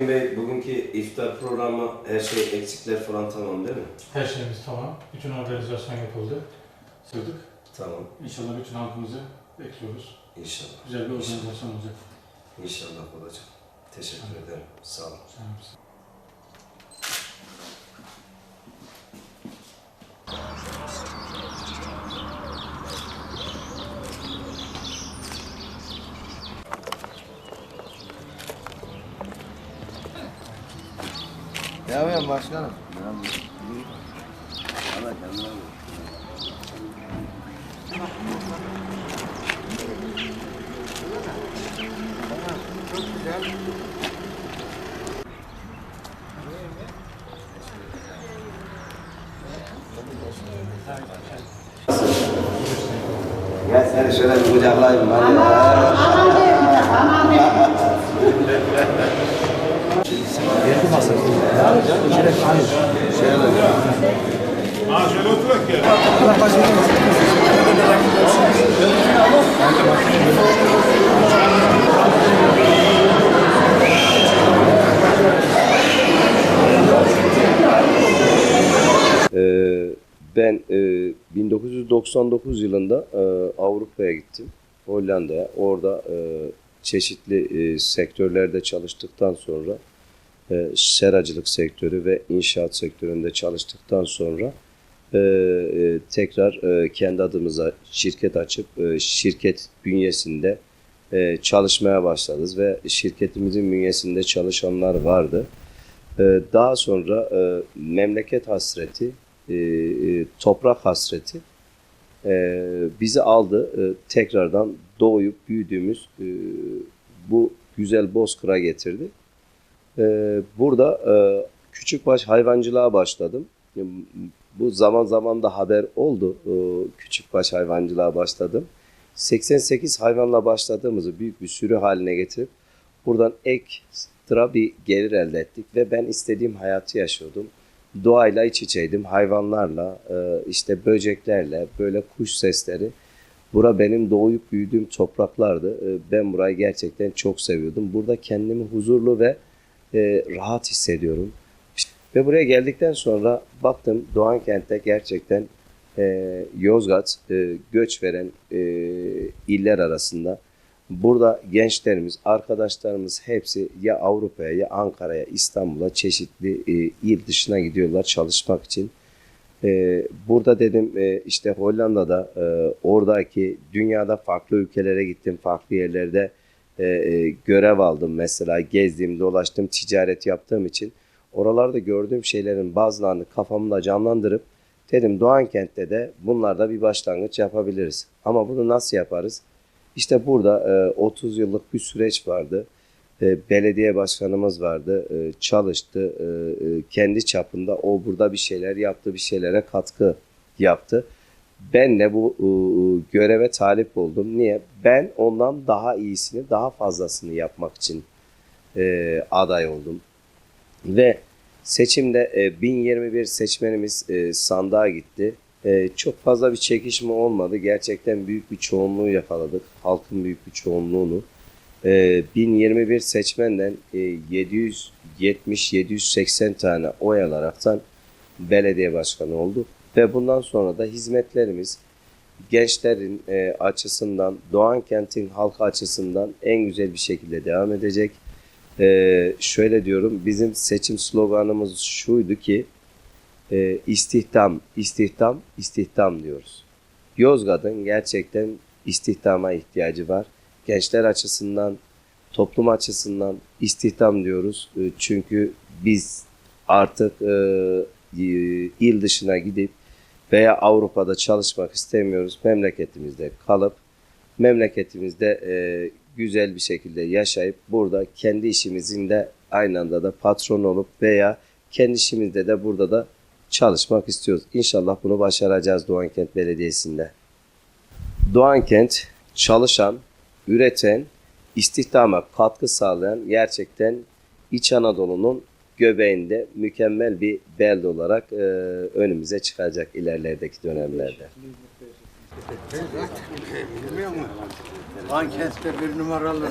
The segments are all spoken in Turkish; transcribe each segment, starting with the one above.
Bey bugünkü iftar programı her şey eksikler falan tamam değil mi? Her şeyimiz tamam. Bütün organizasyon yapıldı. Sırdık. Tamam. İnşallah bütün halkımızı bekliyoruz. İnşallah. Güzel bir organizasyon olacak. İnşallah olacak. Teşekkür ederim. Sağ olun. Sen misin? Devam başkanım. Gel seni şöyle bir kucaklayayım hadi. Ee, ben e, 1999 yılında e, Avrupa'ya gittim. Hollanda'ya. Orada e, çeşitli e, sektörlerde çalıştıktan sonra e, seracılık sektörü ve inşaat sektöründe çalıştıktan sonra e, e, tekrar e, kendi adımıza şirket açıp e, şirket bünyesinde e, çalışmaya başladık ve şirketimizin bünyesinde çalışanlar vardı. Ee, Daha sonra e, memleket hasreti, e, e, toprak hasreti e, bizi aldı. E, Tekrardan doğuyup büyüdüğümüz e, bu güzel Bozkır'a getirdi. E, Burada e, küçükbaş hayvancılığa başladım. E, Bu zaman zaman da haber oldu. E, Küçükbaş hayvancılığa başladım. 88 hayvanla başladığımızı büyük bir sürü haline getirip buradan ekstra bir gelir elde ettik ve ben istediğim hayatı yaşıyordum. Doğayla iç içeydim, hayvanlarla, e, işte böceklerle, böyle kuş sesleri. Bura benim doğuyup büyüdüğüm topraklardı. E, Ben burayı gerçekten çok seviyordum. Burada kendimi huzurlu ve e, rahat hissediyorum. Ve buraya geldikten sonra baktım Doğan kentte gerçekten e, Yozgat e, göç veren e, iller arasında. Burada gençlerimiz, arkadaşlarımız hepsi ya Avrupa'ya ya Ankara'ya, İstanbul'a çeşitli e, il dışına gidiyorlar çalışmak için. E, burada dedim e, işte Hollanda'da e, oradaki dünyada farklı ülkelere gittim, farklı yerlerde e, e, görev aldım. Mesela gezdim, dolaştım, ticaret yaptığım için oralarda gördüğüm şeylerin bazılarını kafamda canlandırıp dedim Doğan kentte de bunlarda bir başlangıç yapabiliriz. Ama bunu nasıl yaparız? İşte burada e, 30 yıllık bir süreç vardı. E, belediye başkanımız vardı. E, çalıştı. E, e, kendi çapında o burada bir şeyler yaptı. Bir şeylere katkı yaptı. Ben de bu e, göreve talip oldum. Niye? Ben ondan daha iyisini, daha fazlasını yapmak için e, aday oldum. Ve seçimde e, 1021 seçmenimiz e, sandığa gitti. E, çok fazla bir çekişme olmadı. Gerçekten büyük bir çoğunluğu yakaladık. Halkın büyük bir çoğunluğunu. E, 1021 seçmenden e, 770-780 tane oy alaraktan belediye başkanı oldu. Ve bundan sonra da hizmetlerimiz gençlerin e, açısından, Doğan kentin halkı açısından en güzel bir şekilde devam edecek. E, şöyle diyorum, bizim seçim sloganımız şuydu ki, e, istihdam, istihdam, istihdam diyoruz. Yozgat'ın gerçekten istihdama ihtiyacı var. Gençler açısından, toplum açısından istihdam diyoruz. E, çünkü biz artık e, il dışına gidip veya Avrupa'da çalışmak istemiyoruz. Memleketimizde kalıp memleketimizde e, güzel bir şekilde yaşayıp burada kendi işimizin de aynı anda da patron olup veya kendi işimizde de burada da çalışmak istiyoruz. İnşallah bunu başaracağız Doğankent Belediyesi'nde. Doğankent çalışan, üreten, istihdama katkı sağlayan gerçekten İç Anadolu'nun göbeğinde mükemmel bir belde olarak e, önümüze çıkacak ilerlerdeki dönemlerde. Bilmiyor musun? Ankent'te bir numaralı.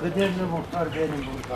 Kıdemli muhtar benim burada.